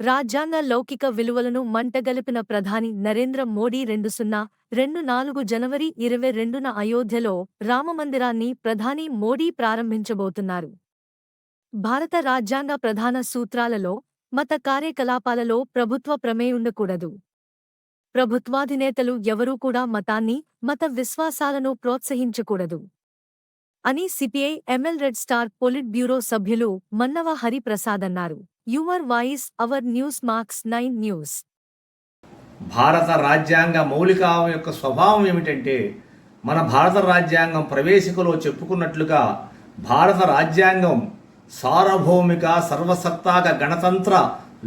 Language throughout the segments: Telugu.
రాజ్యాంగ లౌకిక విలువలను మంటగలిపిన ప్రధాని నరేంద్ర మోడీ రెండు సున్నా రెండు నాలుగు జనవరి ఇరవై రెండున అయోధ్యలో రామమందిరాన్ని ప్రధాని మోడీ ప్రారంభించబోతున్నారు. భారత రాజ్యాంగ ప్రధాన సూత్రాలలో మత కార్యకలాపాలలో ప్రభుత్వ ప్రమేయుండకూడదు ప్రభుత్వాధినేతలు ఎవరూ కూడా మతాన్ని మత విశ్వాసాలను ప్రోత్సహించకూడదు. అని CPI ML red star politburo సభ్యులు మన్నవ హరిప్రసాద్ అన్నారు. Your voice our news marks nine news. భారత రాజ్యాంగ మౌలిక యొక్క స్వభావం ఏమిటంటే మన భారత రాజ్యాంగం ప్రవేశికలో చెప్పుకున్నట్లుగా భారత రాజ్యాంగం సార్వభౌమిక సర్వసత్తాక గణతంత్ర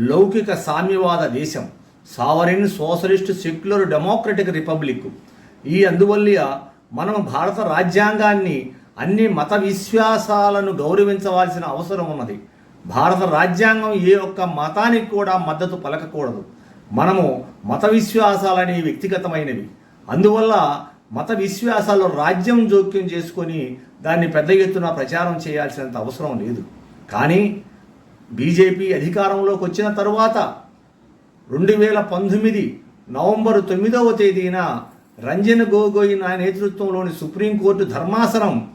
లౌకిక సామ్యవాద దేశం sovereign socialist secular democratic republic. ఈ అందువల్ల మనం భారత రాజ్యాంగాన్ని అన్ని మత విశ్వాసాలను గౌరవించవలసిన అవసరం ఉన్నది. భారత రాజ్యాంగం ఏ ఒక్క మతానికి కూడా మద్దతు పలకకూడదు. మనము మత విశ్వాసాలని వ్యక్తిగతమైనవి. అందువల్ల మత విశ్వాసాల్లో రాజ్యం జోక్యం చేసుకొని దాన్ని పెద్ద ఎత్తున ప్రచారం చేయాల్సినంత అవసరం లేదు. కానీ బీజేపీ అధికారంలోకి వచ్చిన తరువాత రెండు వేల పంతొమ్మిది నవంబర్ తొమ్మిదవ తేదీన రంజన్ గోగోయి నా నేతృత్వంలోని సుప్రీంకోర్టు ధర్మాసనం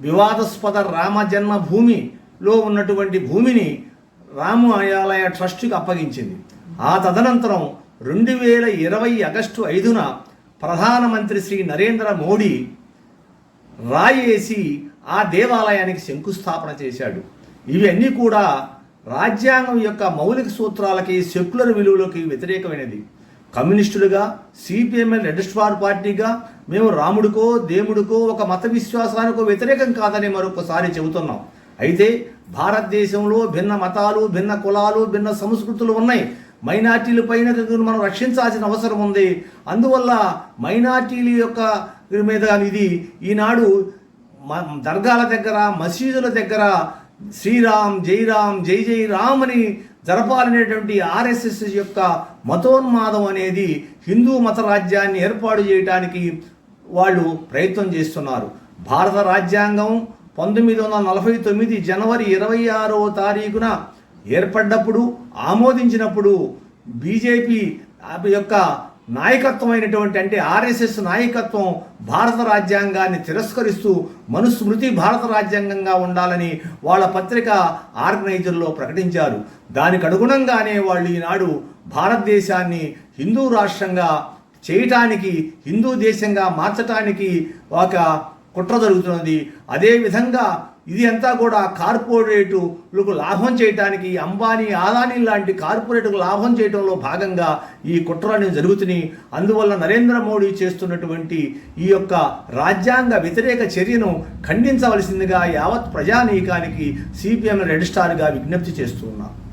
వివాదాస్పద రామ జన్మభూమి లో ఉన్నటువంటి భూమిని రాము ఆయాలయ ట్రస్టుకి అప్పగించింది. ఆ తదనంతరం రెండు వేల ఇరవై ఆగస్టు ఐదున ప్రధానమంత్రి శ్రీ నరేంద్ర మోడీ రాయేసి ఆ దేవాలయానికి శంకుస్థాపన చేశాడు. ఇవన్నీ కూడా రాజ్యాంగం యొక్క మౌలిక సూత్రాలకి సెక్యులర్ విలువలకి వ్యతిరేకమైనది. కమ్యూనిస్టులుగా సిపిఎంఎల్ రెడ్స్టార్ పార్టీగా మేము రాముడికో దేవుడికో ఒక మత విశ్వాసానికో వ్యతిరేకం కాదని మరొకసారి చెబుతున్నాం. అయితే భారతదేశంలో భిన్న మతాలు భిన్న కులాలు భిన్న సంస్కృతులు ఉన్నాయి. మైనార్టీల పైన మనం రక్షించాల్సిన అవసరం ఉంది. అందువల్ల మైనార్టీల యొక్క మీద ఇది ఈనాడు మ- దర్గాల దగ్గర మసీదుల దగ్గర శ్రీరామ్ జైరామ్ జై జై రామ్ అని జరపాలనేటువంటి ఆర్ఎస్ఎస్ యొక్క మతోన్మాదం అనేది హిందూ మత రాజ్యాన్ని ఏర్పాటు చేయడానికి వాళ్ళు ప్రయత్నం చేస్తున్నారు. భారత రాజ్యాంగం పంతొమ్మిది వందల నలభై తొమ్మిది జనవరి ఇరవై ఆరవ తారీఖున ఏర్పడ్డప్పుడు ఆమోదించినప్పుడు బీజేపీ యొక్క నాయకత్వమైనటువంటి అంటే ఆర్ఎస్ఎస్ నాయకత్వం భారత రాజ్యాంగాన్ని తిరస్కరిస్తూ మనుస్మృతి భారత రాజ్యాంగంగా ఉండాలని వాళ్ళ పత్రిక ఆర్గనైజర్లో ప్రకటించారు. దానికి అనుగుణంగానే వాళ్ళు ఈనాడు భారతదేశాన్ని హిందూ రాష్ట్రంగా చేయటానికి హిందూ దేశంగా మార్చటానికి ఒక కుట్ర జరుగుతున్నది. అదేవిధంగా ఇది అంతా కూడా కార్పొరేటులకు లాభం చేయటానికి అంబానీ ఆదానీ లాంటి కార్పొరేటుకు లాభం చేయడంలో భాగంగా ఈ కుట్రలు జరుగుతున్నాయి. అందువల్ల నరేంద్ర మోడీ చేస్తున్నటువంటి ఈ యొక్క రాజ్యాంగ వ్యతిరేక చర్యను ఖండించవలసిందిగా యావత్ ప్రజానీకానికి సిపిఎం రెడ్ స్టార్గా విజ్ఞప్తి చేస్తున్నారు